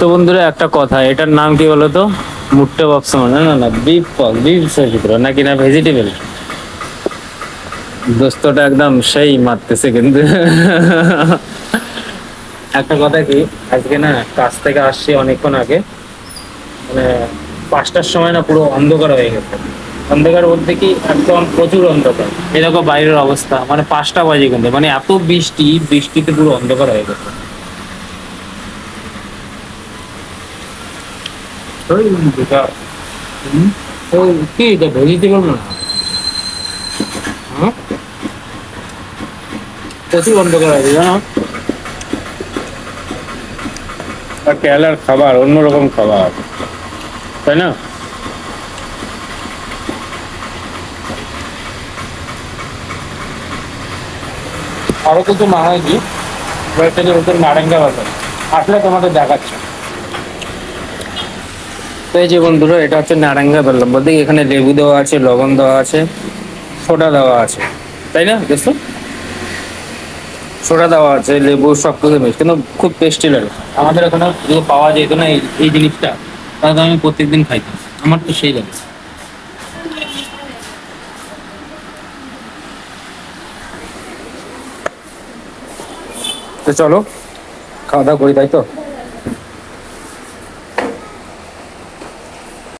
তো বন্ধুরা, একটা কথা, এটার নাম কি বলতো? মুট্টে বক্স মানে না না বিফ পক বিফ ভিতরে নাকি না ভেজিটেবল দোস্তটা একদম সেই মারতেছে কিন্তু। একটা কথা কি, আজকে না কাজ থেকে আসছি অনেকক্ষণ আগে মানে পাঁচটার সময় না পুরো অন্ধকার হয়ে গেছে। অন্ধকার বলতে কি, একদম প্রচুর অন্ধকার। এরকম বাইরের অবস্থা মানে পাঁচটা বাজে কিন্তু মানে এত বৃষ্টি, বৃষ্টিতে পুরো অন্ধকার হয়ে গেছে। কি এটা ভেজিটেবল না? প্রচুর অন্ধকার আছে জানো কেরালার খাবার অন্যরকম তাই না আরও কিছু মাহাইছি ওয়েস্টার্নের ওদের নারেঙ্গা বাজার। আসলে তোমাদের দেখাচ্ছে। এই বন্ধুরা, এটা হচ্ছে নারাঙ্গা বললাম। বলতে এখানে লেবু দেওয়া আছে, লবণ দেওয়া আছে, সোডা দেওয়া আছে। তাই না দেখছ সোডা দেওয়া আছে, লেবু সব কিছু মিক্স। কিন্তু খুব টেস্টি লাগে। আমাদের যদি পাওয়া যেত না এই জিনিসটা, তাহলে আমি প্রত্যেকদিন খাইতাম। আমার তো সেই লাগে। তো চলো, খাওয়া দাওয়া করি, তাই তো?